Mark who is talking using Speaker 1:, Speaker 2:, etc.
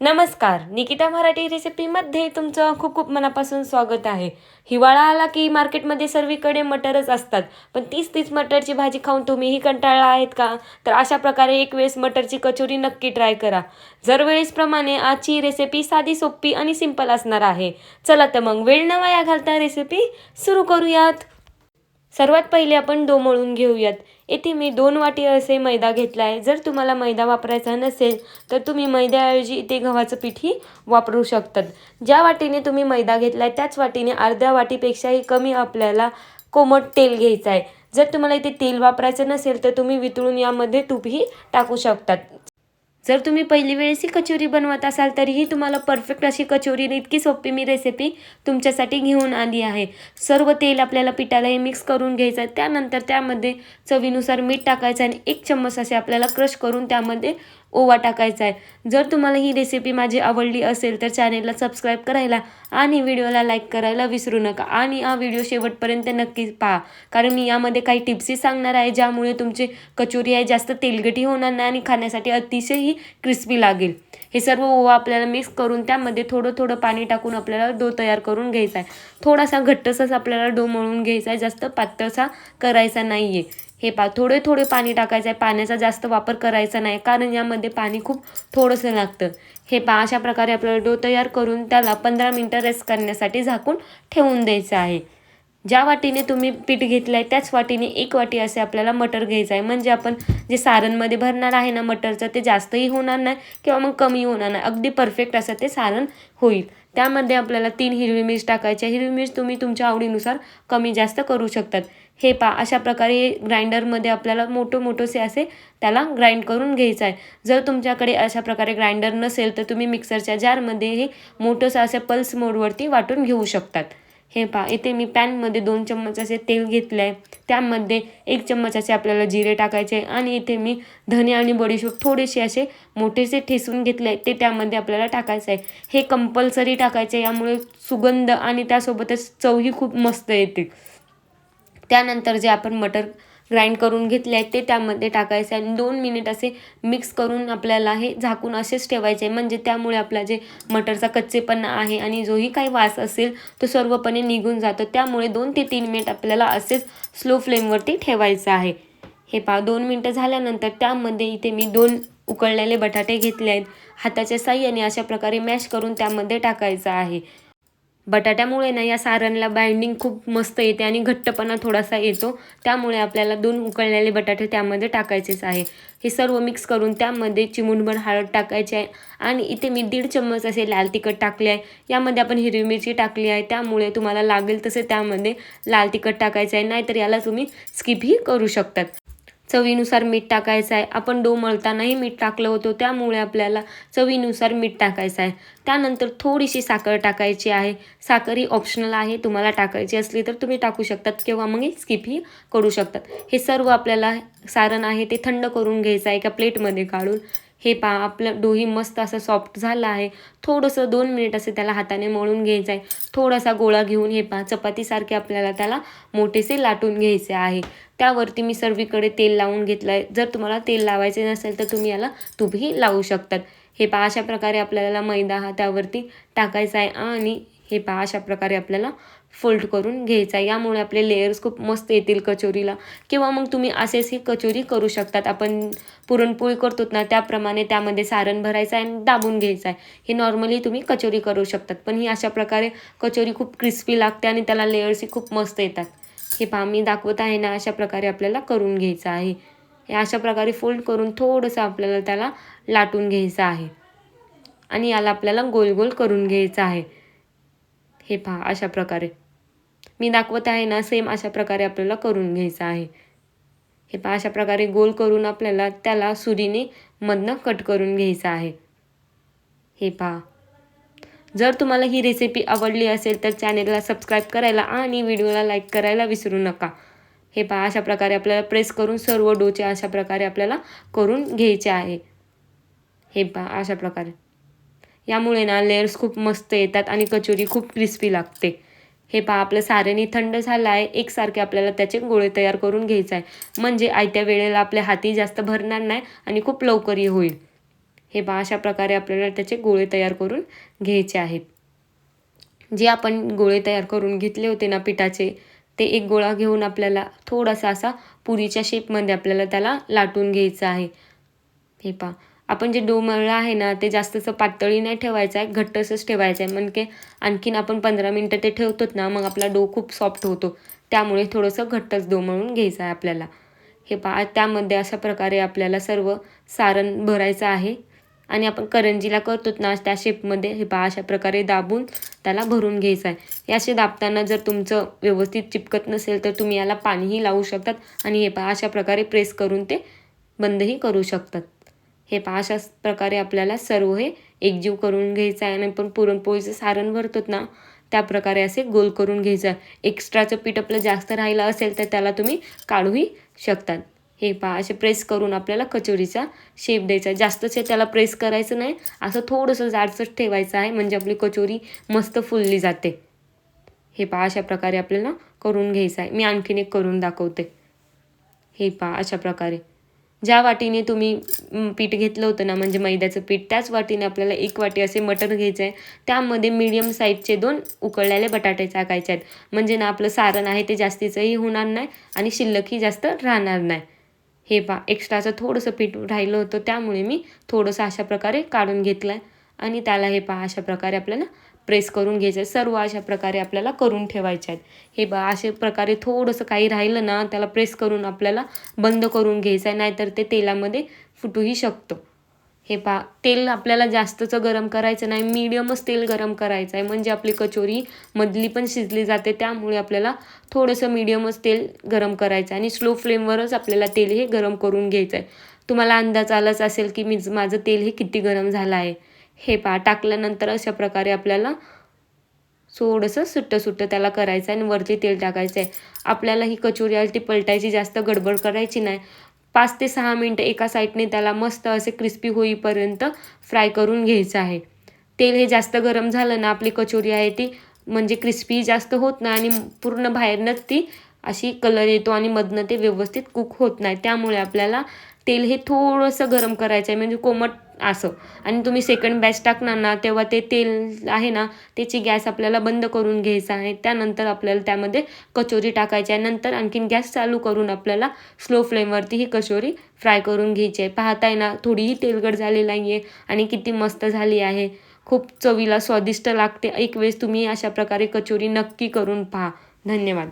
Speaker 1: नमस्कार निकिता मराठी रेसिपीमध्ये तुमचं खूप खूप मनापासून स्वागत आहे. हिवाळा आला की मार्केटमध्ये सर्वीकडे मटरच असतात. पण तीच तीच मटरची भाजी खाऊन तुम्हीही कंटाळला आहेत का? तर अशा प्रकारे एक वेळेस मटरची कचोरी नक्की ट्राय करा. जर वेळेसप्रमाणे आजची रेसिपी साधी सोपी आणि सिंपल असणार आहे. चला तर मग वेळ न वाया घालता रेसिपी सुरू करूयात. सर्वात पहिले आपण डो मळून घेऊयात. येथे मी दोन वाटी असे मैदा घेतला आहे जर तुम्हाला मैदा वापरायचा नसेल तर तुम्ही मैद्याऐवजी इथे गव्हाचं पीठही वापरू शकतात. ज्या वाटीने तुम्ही मैदा घेतला आहे त्याच वाटीने अर्ध्या वाटीपेक्षाही कमी आपल्याला कोमट तेल घ्यायचं आहे जर तुम्हाला इथे तेल वापरायचं नसेल तर तुम्ही वितळून यामध्ये तूपही टाकू शकतात. जर तुम्ही पहिली वेळेस ही कचोरी बनवत असाल तरीही तुम्हाला परफेक्ट अशी कचोरी इतकी सोपी मी रेसिपी तुमच्यासाठी घेऊन आली आहे. सर्व तेल आपल्याला पिठाला हे मिक्स करून घ्यायचं आहे. त्यानंतर त्यामध्ये चवीनुसार मीठ टाकायचं आणि एक चम्मच असे आपल्याला क्रश करून त्यामध्ये ओवा टाकायचा आहे. जर तुम्हाला ही रेसिपी माझी आवडली असेल तर चॅनेलला सबस्क्राईब करायला आणि व्हिडिओला लाईक करायला विसरू नका. आणि हा व्हिडिओ शेवटपर्यंत नक्कीच पहा. कारण मी यामध्ये काही टिप्सही सांगणार आहे ज्यामुळे तुमची कचोरी आहे जास्त तेलगटी होणार नाही आणि खाण्यासाठी अतिशयही क्रिस्पी लागेल. हे सर्व ओवा आपल्याला मिक्स करून त्यामध्ये थोडं थोडं पाणी टाकून आपल्याला डो तयार करून घ्यायचा आहे. थोडासा घट्टसाच आपल्याला डो मळून घ्यायचा आहे. जास्त पातळसा करायचा नाही आहे हे पा थोडे थोडे पाणी टाकायचं आहे पाण्याचा जास्त वापर करायचा नाही कारण यामध्ये पाणी खूप थोडंसं लागतं. हे पा अशा प्रकारे आपल्याला डो तयार करून त्याला पंधरा मिनटं रेस्ट करण्यासाठी झाकून ठेवून द्यायचं आहे. ज्या वाटीने तुम्ही पीठ घेतलं आहे त्याच वाटीने एक वाटी असे आपल्याला मटर घ्यायचं आहे. म्हणजे आपण जे सारणमध्ये भरणार आहे ना मटरचं ते जास्तही होणार नाही किंवा मग कमी होणार नाही. अगदी परफेक्ट असं ते सारण होईल. त्यामध्ये आपल्याला तीन हिरवी मिरच टाकायची हिरवी मिरच तुम्ही तुमच्या आवडीनुसार कमी जास्त करू शकतात. हे पा अशा प्रकारे ग्राइंडरमध्ये आपल्याला मोठं मोठंसे असे त्याला ग्राइंड करून घ्यायचं आहे. जर तुमच्याकडे अशा प्रकारे ग्राइंडर नसेल तर तुम्ही मिक्सरच्या जारमध्येही मोठंसं असे पल्स मोडवरती वाटून घेऊ शकतात. हे पहा इथे मी पॅनमध्ये दोन चम्मच असे तेल घेतलं आहे. त्यामध्ये एक चम्मच असे आपल्याला जिरे टाकायचे आणि इथे मी धने आणि बडीशोप थोडेसे असे मोठेसे ठेसून घेतले ते त्यामध्ये आपल्याला टाकायचं आहे. हे कंपल्सरी टाकायचे यामुळे सुगंध आणि त्यासोबतच चवही खूप मस्त येते. त्यानंतर जे आपण मटर ग्राइंड करून घेतले आहेत ते त्यामध्ये टाकायचे आणि दोन मिनिट असे मिक्स करून आपल्याला हे झाकून असेच ठेवायचे. आहे म्हणजे त्यामुळे आपला जे मटरचा कच्चेपणा आहे आणि जोही काही वास असेल तो सर्वपणे निघून जातो. त्यामुळे दोन ते तीन मिनिट आपल्याला असेच स्लो फ्लेमवरती ठेवायचं आहे. हे पहा दोन मिनटं झाल्यानंतर त्यामध्ये इथे मी दोन उकळलेले बटाटे घेतले आहेत. हाताच्या साह्याने अशा प्रकारे मॅश करून त्यामध्ये टाकायचं आहे. बटाट्यामुळे ना या सारणला बाइंडिंग खूप मस्त येते आणि घट्टपणा थोडासा येतो. त्यामुळे आपल्याला दोन उकळलेले बटाटे त्यामध्ये टाकायचेच आहे. हे सर्व मिक्स करून त्यामध्ये चिमुणभर हळद टाकायची आहे आणि इथे मी दीड चम्मच असे लाल तिखट टाकले आहे. यामध्ये आपण हिरवी मिरची टाकली आहे. त्यामुळे तुम्हाला लागेल तसे त्यामध्ये लाल तिखट टाकायचं आहे. नाहीतर याला तुम्ही स्किपही करू शकतात. चवीनुसार मीठ टाकायचं आहे. आपण डो मळतानाही मीठ टाकलं होतं. त्यामुळे आपल्याला चवीनुसार मीठ टाकायचं आहे. त्यानंतर थोडीशी साखर टाकायची आहे. साखर ही ऑप्शनल आहे. तुम्हाला टाकायची असली तर तुम्ही टाकू शकतात किंवा मग स्किपही करू शकतात. हे सर्व आपल्याला सारण आहे. ते थंड करून घ्यायचं आहे एका प्लेटमध्ये काढून. हे पा आपलं डोही मस्त असं सॉफ्ट झालं आहे. थोडंसं दोन मिनिट असं त्याला हाताने मळून घ्यायचं आहे. थोडासा गोळा घेऊन हे पहा चपातीसारखे आपल्याला त्याला मोठेसे लाटून घ्यायचे आहे. त्यावरती मी सर्वीकडे तेल लावून घेतलं आहे जर तुम्हाला तेल लावायचे नसेल तर तुम्ही याला तूपही लावू शकतात. हे पहा अशा प्रकारे आपल्याला मैदा हा त्यावरती टाकायचा आहे आणि हे पहा अशा प्रकारे आपल्याला फोल्ड करून घ्यायचा आहे. यामुळे आपले लेयर्स खूप मस्त येतील कचोरीला. किंवा मग तुम्ही असेच ही कचोरी करू शकतात. आपण पुरणपोळी करतो ना त्याप्रमाणे त्यामध्ये सारण भरायचं आहे आणि दाबून घ्यायचं आहे. हे नॉर्मली तुम्ही कचोरी करू शकतात. पण ही अशा प्रकारे कचोरी खूप क्रिस्पी लागते आणि त्याला लेयर्सही खूप मस्त येतात. हे पहा मी दाखवत आहे ना अशा प्रकारे आपल्याला करून घ्यायचं आहे. हे अशा प्रकारे फोल्ड करून थोडंसं आपल्याला त्याला लाटून घ्यायचं आहे. आणि याला आपल्याला गोल गोल करून घ्यायचं आहे. हे पहा अशा प्रकारे. मी दाखवत आहे ना सेम अशा प्रकारे आपल्याला करून घ्यायचं आहे. हे पहा अशा प्रकारे गोल करून आपल्याला त्याला सुरीने मधनं कट करून घ्यायचं आहे. हे पहा. जर तुम्हाला ही रेसिपी आवडली असेल तर चॅनेलला सबस्क्राईब करायला आणि व्हिडिओला लाईक करायला विसरू नका. हे पहा अशा प्रकारे आपल्याला प्रेस करून सर्व डोचे अशा प्रकारे आपल्याला करून घ्यायचे आहे. हे पहा अशा प्रकारे. यामुळे ना लेयर्स खूप मस्त येतात आणि कचोरी खूप क्रिस्पी लागते. हे पहा आपलं सारेनी थंड झालं आहे एकसारखे आपल्याला त्याचे गोळे तयार करून घ्यायचं आहे म्हणजे आयत्या वेळेला आपल्या हाती जास्त भरणार नाही आणि खूप लवकरही होईल. हे पहा अशा प्रकारे आपल्याला त्याचे गोळे तयार करून घ्यायचे आहेत. जे आपण गोळे तयार करून घेतले होते ना पिठाचे ते एक गोळा घेऊन आपल्याला थोडासा असा पुरीच्या शेपमध्ये आपल्याला त्याला लाटून घ्यायचं आहे. हे पहा आपण जे डो मळलं आहे ना ते जास्तचं पातळी नाही ठेवायचं आहे घट्टसंच ठेवायचं आहे. म्हणजे आणखीन आपण पंधरा मिनटं ते ठेवतोत ना मग आपला डो खूप सॉफ्ट होतो. त्यामुळे थोडंसं घट्टच डो मळून घ्यायचं आहे आपल्याला. हे पा त्यामध्ये अशा प्रकारे आपल्याला सर्व सारण भरायचं आहे. आणि आपण करंजीला करतो ना त्या शेपमध्ये हे पहा अशा प्रकारे दाबून त्याला भरून घ्यायचं आहे. याचे दाबताना जर तुमचं व्यवस्थित चिपकत नसेल तर तुम्ही याला पाणीही लावू शकतात. आणि हे पहा अशा प्रकारे प्रेस करून ते बंदही करू शकतात. हे पहा अशाच प्रकारे आपल्याला सर्व हे एकजीव करून घ्यायचं आहे. आणि आपण पुरणपोळीचं सारण भरतो ना त्या प्रकारे असे गोल करून घ्यायचं एक्स्ट्राचं पीठ आपलं जास्त राहिलं असेल तर त्याला तुम्ही काढूही शकतात. हे पहा असे प्रेस करून आपल्याला कचोरीचा शेप द्यायचा जास्तच त्याला प्रेस करायचं नाही. असं थोडंसं जाडसंच ठेवायचं आहे म्हणजे आपली कचोरी मस्त फुलली जाते. हे पहा अशा प्रकारे आपल्याला करून घ्यायचं आहे. मी आणखीन एक करून दाखवते. हे पहा अशा प्रकारे. ज्या वाटीने तुम्ही पीठ घेतलं होतं ना म्हणजे मैद्याचं पीठ त्याच वाटीने आपल्याला एक वाटी असे मटर घ्यायचं आहे. त्यामध्ये मीडियम साईजचे दोन उकळलेले बटाटे टाकायचे आहेत. म्हणजे ना आपलं सारण आहे ते जास्तीचंही होणार नाही आणि शिल्लकही जास्त राहणार नाही. हे पा एक्स्ट्राचं थोडंसं पीठ राहिलं होतं त्यामुळे मी थोडंसं अशा प्रकारे काढून घेतलं आहे आणि त्याला हे पहा अशा प्रकारे आपल्याला प्रेस करून घ्यायचं. आहे सर्व अशा प्रकारे आपल्याला करून ठेवायचे आहेत. हे बा अशा प्रकारे थोडंसं काही राहिलं ना त्याला प्रेस करून आपल्याला बंद करून घ्यायचं आहे नाहीतर ते तेलामध्ये फुटूही शकतं. हे पा तेल आपल्याला जास्तचं गरम करायचं नाही मीडियमच तेल गरम करायचं आहे. म्हणजे आपली कचोरी मधली पण शिजली जाते त्यामुळे आपल्याला थोडंसं मीडियमच तेल गरम करायचं आहे. आणि स्लो फ्लेमवरच आपल्याला तेल हे गरम करून घ्यायचं आहे. तुम्हाला अंदाज आलाच असेल की मी माझं तेल हे किती गरम झालं आहे. हे पा टाकल्यानंतर अशा प्रकारे आपल्याला थोडंसं सुट्टं सुट्टं त्याला करायचं आहे आणि वरती तेल टाकायचं आहे. आपल्याला ही कचोरी आहे ती पलटायची जास्त गडबड करायची नाही. पाच ते सहा मिनटं एका साईडने त्याला मस्त असे क्रिस्पी होईपर्यंत फ्राय करून घ्यायचं आहे. तेल हे जास्त गरम झालं ना आपली कचोरी आहे ती म्हणजे क्रिस्पी जास्त होत नाही आणि पूर्ण बाहेरनंच ती अशी कलर येतो आणि मधनं ते व्यवस्थित कुक होत नाही. त्यामुळे आपल्याला तेल हे थोडंसं गरम करायचं आहे म्हणजे कोमट असं. आणि तुम्ही सेकंड बॅच टाकणार ना तेव्हा ते तेल आहे ना त्याची गॅस आपल्याला बंद करून घ्यायचा आहे. त्यानंतर आपल्याला त्यामध्ये कचोरी टाकायची आहे. नंतर आणखीन गॅस चालू करून आपल्याला स्लो फ्लेमवरती ही कचोरी फ्राय करून घ्यायची आहे. पाहताय ना थोडीही तेलगट झाली नाही आहे आणि किती मस्त झाली आहे. खूप चवीला स्वादिष्ट लागते. एक वेळेस तुम्ही अशा प्रकारे कचोरी नक्की करून पहा. धन्यवाद.